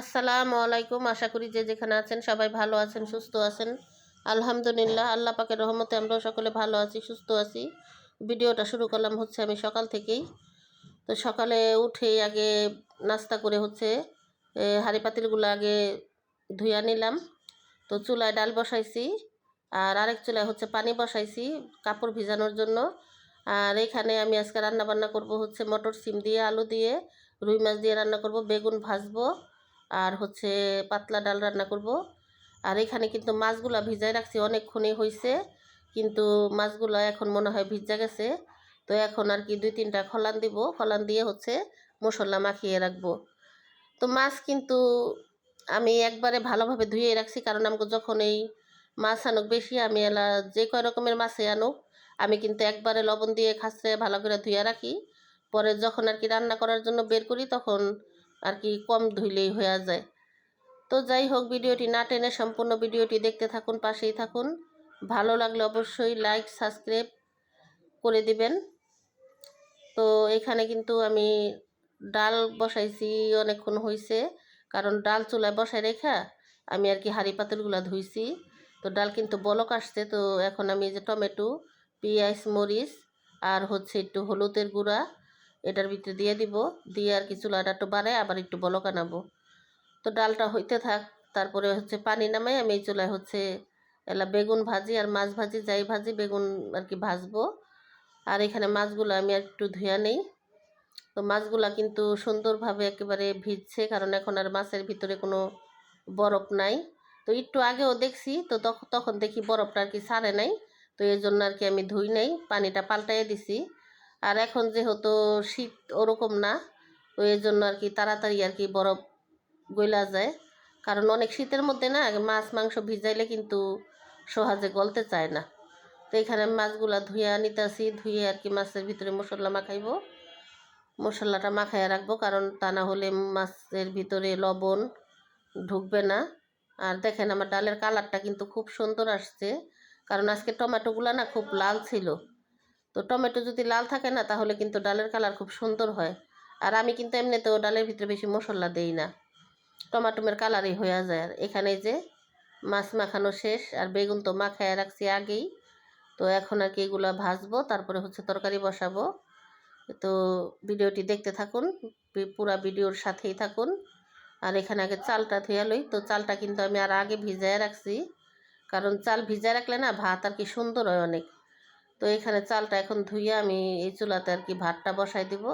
আসসালামু আলাইকুম। আশা করি যে যেখানে আছেন সবাই ভালো আছেন, সুস্থ আছেন। আলহামদুলিল্লাহ, আল্লাহ পাকের রহমতে আমরাও সকলে ভালো আছি, সুস্থ আছি। ভিডিওটা শুরু করলাম হচ্ছে আমি সকাল থেকেই। তো সকালে উঠে আগে নাস্তা করে হচ্ছে হাঁড়ি পাতিলগুলো আগে ধুইয়া নিলাম। তো চুলায় ডাল বসাইছি, আর আরেক চুলায় হচ্ছে পানি বসাইছি কাপড় ভিজানোর জন্য। আর এখানে আমি আজকে রান্না বান্না করব হচ্ছে মটর সিম দিয়ে, আলু দিয়ে, রুই মাছ দিয়ে রান্না করব, বেগুন ভাজবো আর হচ্ছে পাতলা ডাল রান্না করব। আর এখানে কিন্তু মাছগুলা ভিজাই রাখছি, অনেকক্ষণই হয়েছে কিন্তু মাছগুলো এখন মনে হয় ভিজা গেছে। তো এখন আর কি দুই তিনটা খলান দিব খলান দিয়ে হচ্ছে মশলা মাখিয়ে রাখব। তো মাছ কিন্তু আমি একবারে ভালোভাবে ধুয়ে রাখছি, কারণ আমাকে যখন এই মাছ আনুক বেশি, আমি এলা যে কয় রকমের মাছে আনুক, আমি কিন্তু একবারে লবণ দিয়ে খাসে ভালো করে ধুয়ে রাখি। পরে যখন আর কি রান্না করার জন্য বের করি, তখন আর কি কম ধুইলেই হয়ে যায়। তো যাই হোক, ভিডিওটি না টেনে সম্পূর্ণ ভিডিওটি দেখতে থাকুন, পাশেই থাকুন। ভালো লাগলে অবশ্যই লাইক সাবস্ক্রাইব করে দিবেন। তো এখানে কিন্তু আমি ডাল বসাইছি, অনেকক্ষণ হয়েছে কারণ ডাল চুলায় বসায় রেখা আমি আর কি হাঁড়ি পাতিলগুলো ধুইছি। তো ডাল কিন্তু বলক আসছে, তো এখন আমি যে টমেটো, পেঁয়াজ, মরিচ আর হচ্ছে একটু হলুদের গুঁড়া এটার ভিতরে দিয়ে দিব। দিয়ে আর কি চুলাটা একটু বাড়ায় আবার একটু বলক আনাবো। তো ডালটা হইতে থাক, তারপরে হচ্ছে পানি নামাই, আমি এই চুলায় হচ্ছে এলা বেগুন ভাজি আর মাছ ভাজি, যাই ভাজি, বেগুন আর কি ভাজবো। আর এখানে মাছগুলো আমি একটু ধুয়া নেই। তো মাছগুলা কিন্তু সুন্দরভাবে একেবারে ভিজছে, কারণ এখন আর মাছের ভিতরে কোনো বরফ নাই। তো একটু আগেও দেখছি, তো তখ- তখন দেখি বরফটা আর কি সারে নাই। তো এই জন্য আর কি আমি ধুই নাই, পানিটা পাল্টাইয়ে দিছি। আর এখন যেহেতু শীত ওরকম না এই জন্য আর কি তাড়াতাড়ি আর কি বরফ গইলা যায়। কারণ অনেক শীতের মধ্যে না, মাছ মাংস ভিজাইলে কিন্তু সহজে গলতে চায় না। তো এখানে মাছগুলা ধুয়ে নিতেছি ধুয়ে আর কি মাছের ভিতরে মশলা মাখাইবো। মশলাটা মাখাইয়া রাখব, কারণ তা না হলে মাছের ভিতরে লবণ ঢুকবে না। আর দেখেন আমার ডালের কালারটা কিন্তু খুব সুন্দর আসছে। কারণ আজকে টমেটোগুলো না খুব লাল ছিল। তো টমেটো যদি লাল থাকে না, তাহলে কিন্তু ডালের কালার খুব সুন্দর হয়। আর আমি কিন্তু এমনিতেও ডালের ভিতরে বেশি মশলা দেই না। টমাটোমের কালারই হয়ে যায়। আর এখানে যে মাছ মাখানো শেষ, আর বেগুন তো মাখায় রাখছি আগেই। তো এখন আর কি এগুলো ভাজবো, তারপরে হচ্ছে তরকারি বসাবো। তো ভিডিওটি দেখতে থাকুন পুরা ভিডিওর সাথেই থাকুন। আর এখানে আগে চালটা ধুয়ে লই। তো চালটা কিন্তু আমি আর আগে ভিজায় রাখছি। কারণ চাল ভিজায় রাখলে না ভাত আর কি সুন্দর হয় অনেক। তো এখানে চালটা এখন ধুয়ে আমি এই চুলাতে আর কি ভাতটা বসাই দিব।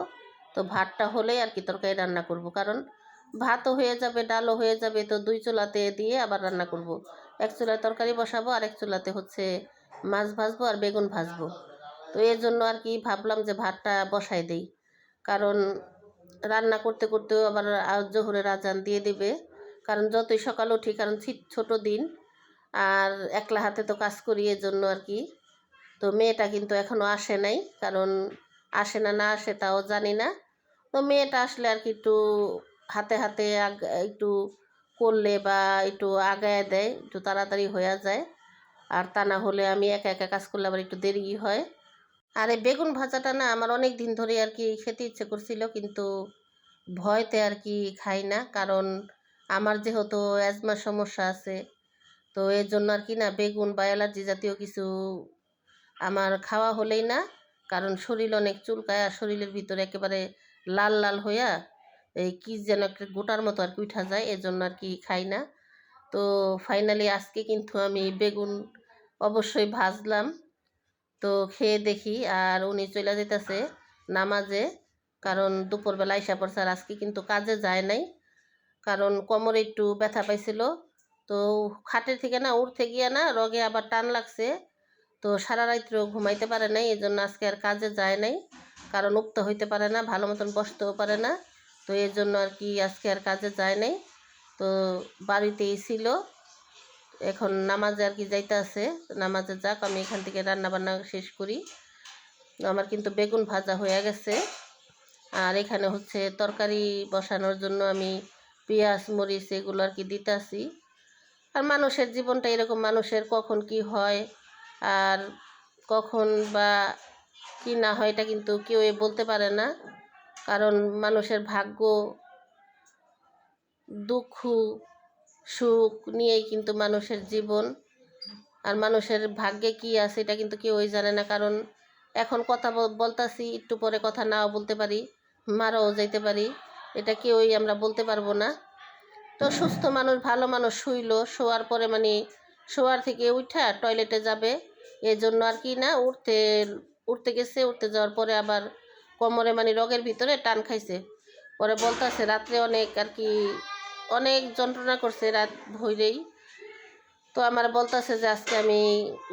তো ভাতটা হলেই আর কি তরকারি রান্না করব, কারণ ভাতও হয়ে যাবে, ডালও হয়ে যাবে, তো দুই চুলাতে দিয়ে আবার রান্না করব। এক চুলায় তরকারি বসাবো আর এক চুলাতে হচ্ছে মাছ ভাজবো আর বেগুন ভাজবো। তো এর জন্য আর কি ভাবলাম যে ভাতটা বসাই দেই, কারণ রান্না করতে করতেও আবার জোহরের আজান দিয়ে দেবে। কারণ যতই সকাল উঠি, কারণ ছি- ছোট দিন, আর একলা হাতে তো কাজ করি এর জন্য আর কি তো মেয়েটা কিন্তু এখনও আসে নাই, কারণ আসে না না আসে তাও জানি না। তো মেয়েটা আসলে আর কি একটু হাতে হাতে একটু করলে বা একটু আগায় দেয়, একটু তাড়াতাড়ি হয়ে যায়। আর তা না হলে আমি একা একা কাজ করলে আবার একটু দেরি হয়। আর এই বেগুন ভাজাটা না আমার অনেক দিন ধরে আর কি খেতে ইচ্ছে করছিল, কিন্তু ভয়তে আর কি খাই না, কারণ আমার যেহেতু অ্যাজমার সমস্যা আছে, তো এর জন্য আর কি না বেগুন বা অ্যালার্জি জাতীয় কিছু আমার খাওয়া হলেই না, কারণ শরীর অনেক চুলকায় আর শরীরের ভিতরে একেবারে লাল লাল হইয়া এই কি যেন একটা গোটার মতো আর কি উঠা যায়, এজন্য আর কি খাই না। তো ফাইনালি আজকে কিন্তু আমি বেগুন অবশ্যই ভাজলাম। তো খেয়ে দেখি, আর উনি চলে যেতেছে নামাজে, কারণ দুপুরবেলা আইসা পড়ছে আজকে কিন্তু কাজে যায় নাই, কারণ কোমরে একটু ব্যথা পাইছিল। তো খাটের থেকে না, উঠতে গিয়ে না, রগে আবার টান লাগছে। তো সারা রাত্র ঘুমাইতে পারে নাই এই জন্য আজকে আর কাজে যায় নাই। কারণ উক্ত হইতে পারে না, ভালো মতন বসতেও পারে না। তো এর জন্য আর কি আজকে আর কাজে যায় নাই। তো বাড়িতেই ছিল। এখন নামাজে আর কি যাইতে আছে। নামাজে যাক, আমি এখান থেকে রান্না বান্না শেষ করি। আমার কিন্তু বেগুন ভাজা হয়ে গেছে। আর এখানে হচ্ছে তরকারি বসানোর জন্য আমি পেঁয়াজ, মরিচ এগুলো আর কি দিতেছি আর মানুষের জীবনটা এরকম, মানুষের কখন কি হয় আর কখন বা কি না হয় এটা কিন্তু কেউ বলতে পারে না। কারণ মানুষের ভাগ্য, দুঃখ, সুখ নিয়েই কিন্তু মানুষের জীবন। আর মানুষের ভাগ্যে কি আছে এটা কিন্তু কেউই জানে না। কারণ এখন কথা বলতাছি, একটু পরে কথা নাও বলতে পারি, মারাও যাইতে পারি, এটা কেউই আমরা বলতে পারব না। তো সুস্থ মানুষ, ভালো মানুষ শুইলো, শোয়ার পরে মানে শোয়ার থেকে উঠা টয়লেটে যাবে। এই জন্য আর কি না উঠতে উঠতে গেছে, উঠতে যাওয়ার পরে আবার কোমরে মানে রগের ভিতরে টান খাইছে। পরে বলতাছে, রাত্রে অনেক আর কি, অনেক যন্ত্রণা করছে রাত ভৈরেই। তো আমার বলতাছে যে, আজকে আমি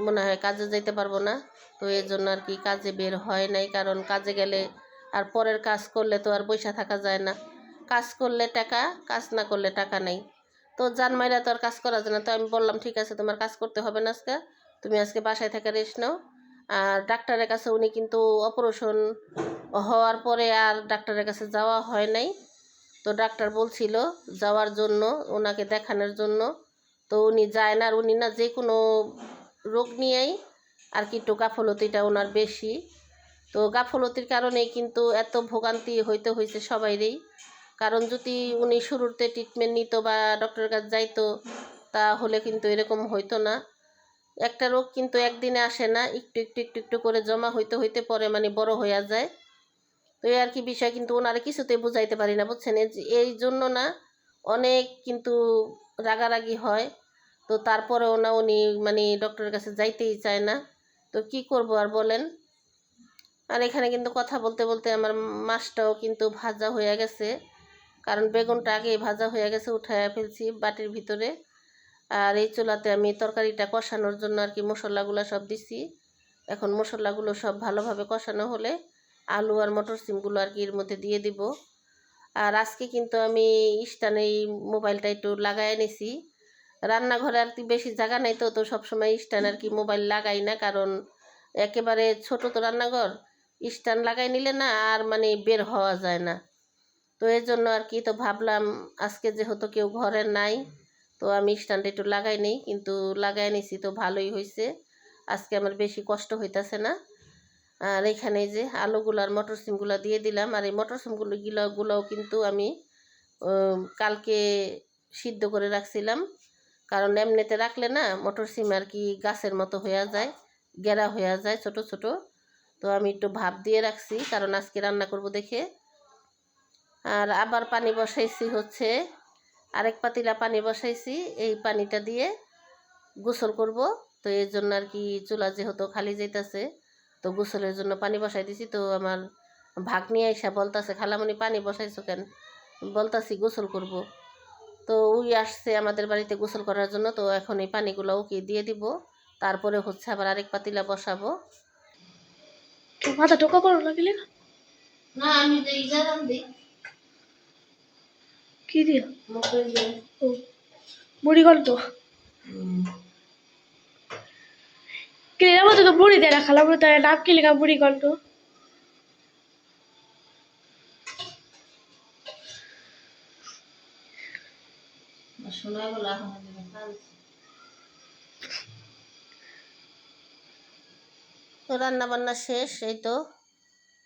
মনে হয় কাজে যেতে পারব না। তো এই জন্য আর কি কাজে বের হয় নাই, কারণ কাজে গেলে আর পরের কাজ করলে তো আর বৈশা থাকা যায় না। কাজ করলে টাকা, কাজ না করলে টাকা নেই। তো জান মাইরা তো আর কাজ করা যায় না। তো আমি বললাম, ঠিক আছে, তোমার কাজ করতে হবে না আজকে। তুমি আজকে বাসায় থেকে রেস্ট নাও। আর ডাক্তারের কাছে উনি কিন্তু অপারেশন হওয়ার পরে আর ডাক্তারের কাছে যাওয়া হয় নাই। তো ডাক্তার বলছিল যাওয়ার জন্য, ওনাকে দেখানোর জন্য। তো উনি যায় না আর উনি না যে কোনো রোগ নিয়েই আর কি একটু গাফলতিটা ওনার বেশি। তো গাফলতির কারণেই কিন্তু এত ভোগান্তি হইতে হয়েছে সবাইরই। কারণ যদি উনি শুরুতে ট্রিটমেন্ট নিত বা ডক্টরের কাছে যাইতো, তাহলে কিন্তু এরকম হইতো না। একটা রোগ কিন্তু একদিনে আসে না, একটু একটু একটু একটু করে জমা হইতে হইতে পরে মানে বড় হইয়া যায়। তো এই আর কি বিষয় কিন্তু ওনারা কিছুতেই বুঝাইতে পারি না, বুঝছেন? এই জন্য না অনেক কিন্তু রাগারাগি হয়। তো তারপরেও না উনি মানে ডক্টরের কাছে যাইতেই চায় না। তো কি করব আর বলেন? আর এখানে কিন্তু কথা বলতে বলতে আমার মাছটাও কিন্তু ভাজা হয়ে গেছে। কারণ বেগুনটা আগেই ভাজা হয়ে গেছে উঠায় ফেলছি বাটির ভিতরে। আর এই চুলাতে আমি তরকারিটা কষানোর জন্য আর কি মশলাগুলো সব দিছি। এখন মশলাগুলো সব ভালোভাবে কষানো হলে আলু আর মটর সিমগুলো আর কি এর মধ্যে দিয়ে দিব। আর আজকে কিন্তু আমি স্টানে এই মোবাইলটা একটু লাগাই নিছি রান্নাঘরে আর কি বেশি জায়গা নাই তো তো সবসময় স্ট্যান্ড আর কি মোবাইল লাগাই না, কারণ একেবারে ছোট তো রান্নাঘর স্ট্যান্ড লাগাই নিলে না আর মানে বের হওয়া যায় না। তো এই জন্য আর কি তো ভাবলাম আজকে যেহেতু কেউ ঘরে নাই তো আমি স্ট্যান্ড একটু লাগাই নেই, কিন্তু লাগাই নিছি তো ভালোই হয়েছে আজকে আমার বেশি কষ্ট হইতাছে না। আর এখানে যে আলুগুলো আর মটর সিমগুলো দিয়ে দিলাম, আর এই মটর সিমগুলো গুলো গুলোও কিন্তু আমি কালকে সিদ্ধ করে রাখছিলাম। কারণ এমনিতে রাখলে না মটর সিম আর কি গাছের মতো হয়ে যায় গেরা হয়ে যায় ছোট ছোট। তো আমি একটু ভাপ দিয়ে রাখছি, কারণ আজকে রান্না করব দেখে। আর আবার পানি বসাইছি হচ্ছে আরেক পাতিলা পানি বসাইছি এই পানিটা দিয়ে গোসল করব। তো এর জন্য আর কি চুলা যেহেতু খালি যাইতাছে তো গোসলের জন্য পানি বসাই দিছি। তো আমার ভাগ্নি আইসা বলতাছে খালামণি পানি বসাইছো কেন? বলতাছি গোসল করব। তো উই আসছে আমাদের বাড়িতে গোসল করার জন্য। তো এখন এই পানিগুলো ওকে দিয়ে দিব। তারপরে হচ্ছে আবার আরেক পাতিলা বসাবো। মাথা টোকা করো লাগলে না? আমি যে ইজারাম দিই কি মতো তো দেয় তার নাম কি লেখা রান্না বান্না শেষ, এই তো।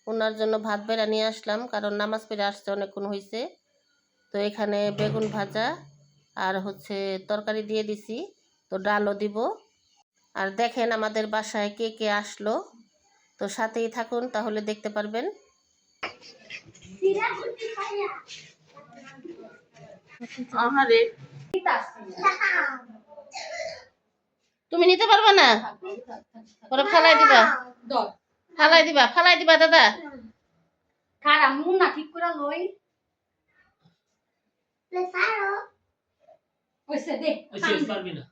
ওনার জন্য ভাত বেড়া নিয়ে আসলাম, কারণ নামাজ পেরে আসতে অনেকক্ষণ হয়েছে তো এখানে বেগুন ভাজা আর হচ্ছে তরকারি দিয়ে দিছি। তো ডালও দিব। আর দেখেন আমাদের বাসায় কে কে আসলো। তো সাথেই থাকুন তাহলে দেখতে পারবেন। তুমি নিতে পারবে না? পরে ফালাই দিবা। ফালাই দিবা ফালাই দিবা দাদা। খারাপ মুন না ঠিক করে লই। ওইসে দে পারবি না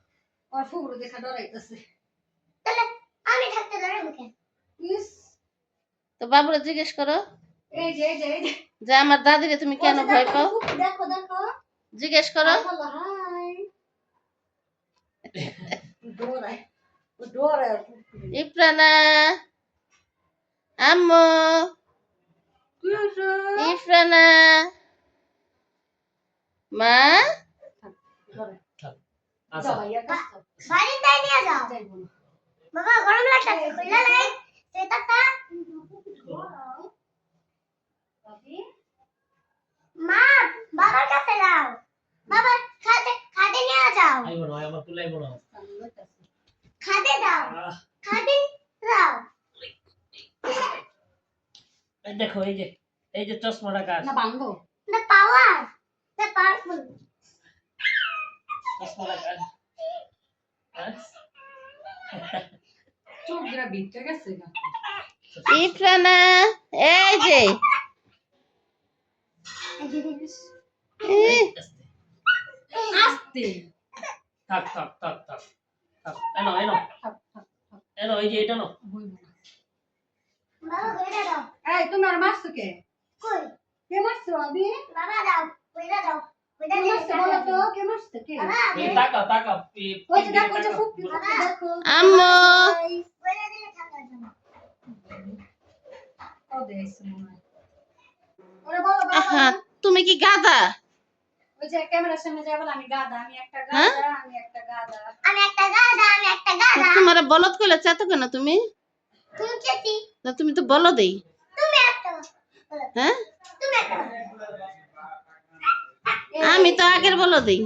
ওর ফুগুলো দেখা ডরাইতেছে আমি থাকতে ধরে মুখে ইস তো বাবুরা জিজ্ঞেস করো। এই যে এই যে এই যে। যে আমার দাদিরে তুমি কেন ভয় পাও? দেখো দেখো জিজ্ঞেস করো। ইফরানা আম্মু। ইফরানা মা ডরাই। আচ্ছা যাও, ভাইয়া, কাছে যাও। বাড়িতে নিয়ে যাও যাইবো না। বাবা গরম লাগছে খুলে লাই সেটাটা মা বাবার কাছে যাও। দাও আই মনে আমার তুলাই মনে হয় দাও আহ, দাও এই দেখো এই যে এই যে চশমাটা কার না ভাঙবো। The power. দ্য পাওয়ারফুল চশমাটা কার হ্যাঁ? চোখ গেছে ইফরানা এই যে। এই, আস্তে। আস্তে। থাক থাক থাক থাক থাক। এনো এনো। থাক, থাক, থাক। এনো এই যে এটা নো। এই তুমি আর মারছো কে? কই? কে মারছো বাবা দাও। কইরা দাও কইরা কে বলো তো? কে মারছো কে? এই তাকাও তাকাও ওই যে দেখো যে ফুপি ফুপি দেখো। আম্মু। কইরা দিলে ঠান্ডা জমা ও দেশ মনে ওরে বলো বাবা তুমি কি গাদা ওই যে ক্যামেরার সামনে যাই বলে আমি একটা হ্যাঁ? আমি একটা গাদা আমি একটা গাদা আমি একটা গাদা তোমার বলদ কইলে চেত কেন তুমি? তুমি চেতি না তুমি তো বলো দেই তুমি একটা হ্যাঁ? তুমি একটা আমি তো আগের বলো দিই?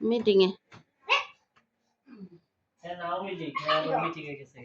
মিটিং এ মিটিং এ গেছে